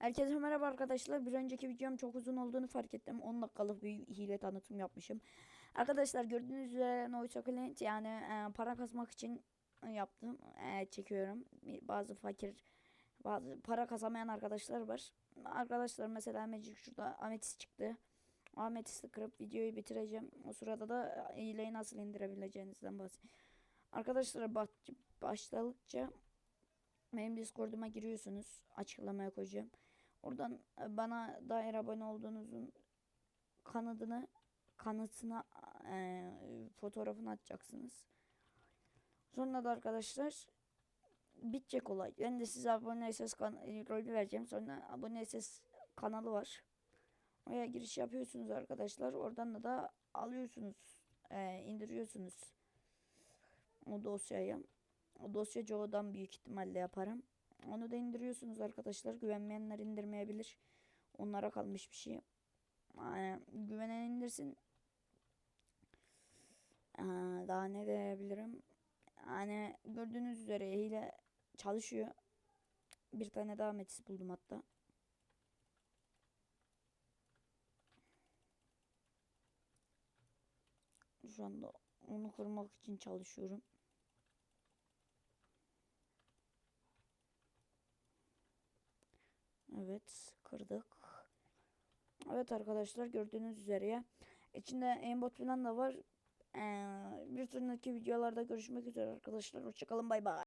Herkese merhaba arkadaşlar. Bir önceki videom çok uzun olduğunu fark ettim. 10 dakikalık bir hile tanıtım yapmışım. Arkadaşlar gördüğünüz üzere No Chocolate yani e, para kazmak için yaptım. E, çekiyorum. Bazı fakir bazı para kazamayan arkadaşlar var. Arkadaşlar mesela Magic şurada ametist çıktı. O Ametisti kırıp videoyu bitireceğim. O sırada da hileyi nasıl indirebileceğinizden bahsedeyim. Arkadaşlar baş, başladıkça benim Discord'uma giriyorsunuz. Açıklamaya koyacağım. Oradan e, bana dair abone olduğunuzun kanadını kanıtına e, fotoğrafını atacaksınız. Sonra da arkadaşlar bitecek olay. Ben de size abone ses e, rolü vereceğim. Sonra abone ses kanalı var. Oraya giriş yapıyorsunuz arkadaşlar. Oradan da, da alıyorsunuz. E, indiriyorsunuz. O dosyayı. O dosya Joe'dan büyük ihtimalle yaparım. Onu da indiriyorsunuz arkadaşlar. Güvenmeyenler indirmeyebilir. Onlara kalmış bir şey. Yani güvenen indirsin. Aa, daha ne diyebilirim? Yani gördüğünüz üzere hile çalışıyor. Bir tane daha metis buldum hatta. Şu anda onu kırmak için çalışıyorum. Evet kırdık. Evet arkadaşlar gördüğünüz üzere içinde aimbot falan da var. Ee, bir sonraki videolarda görüşmek üzere arkadaşlar. Hoşçakalın bay bay.